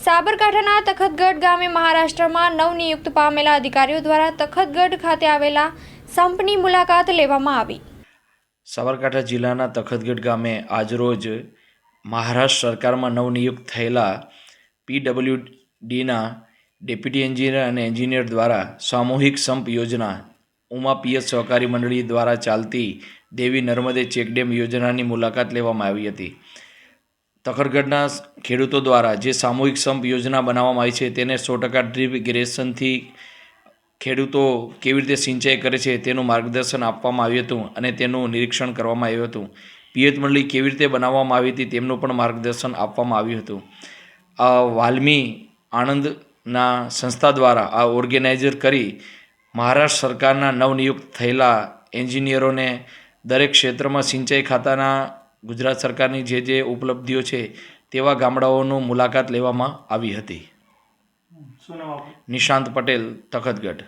સાબરકાંઠાના તખતગઢ ગામે મહારાષ્ટ્રમાં નવનિયુક્ત પામેલા અધિકારીઓ દ્વારા તખતગઢ ખાતે આવેલા સંપની મુલાકાત લેવામાં આવી. સાબરકાંઠા જિલ્લાના તખતગઢ ગામે આજરોજ મહારાષ્ટ્ર સરકારમાં નવનિયુક્ત થયેલા પીડબ્લ્યુડીના ડેપ્યુટી એન્જિનિયર અને એન્જિનિયર દ્વારા સામૂહિક સંપ યોજના ઉમા પિયત સહકારી મંડળી દ્વારા ચાલતી દેવી નર્મદે ચેકડેમ યોજનાની મુલાકાત લેવામાં આવી હતી. તખતગઢના ખેડૂતો દ્વારા જે સામૂહિક સંપ યોજના બનાવવામાં આવી છે તેને સો ટકા ડ્રીપ ઇરિગેશનથી ખેડૂતો કેવી રીતે સિંચાઈ કરે છે તેનું માર્ગદર્શન આપવામાં આવ્યું હતું અને તેનું નિરીક્ષણ કરવામાં આવ્યું હતું. પિયત મંડળી કેવી રીતે બનાવવામાં આવી હતી તેમનું પણ માર્ગદર્શન આપવામાં આવ્યું હતું. આ વાલ્મી આણંદના સંસ્થા દ્વારા આ ઓર્ગેનાઇઝર કરી મહારાષ્ટ્ર સરકારના નવનિયુક્ત થયેલા એન્જિનિયરોને દરેક ક્ષેત્રમાં સિંચાઈ ખાતાના ગુજરાત સરકારની જે જે ઉપલબ્ધિઓ છે તેવા ગામડાઓનું મુલાકાત લેવામાં આવી હતી. નિશાંત પટેલ તખતગઢ.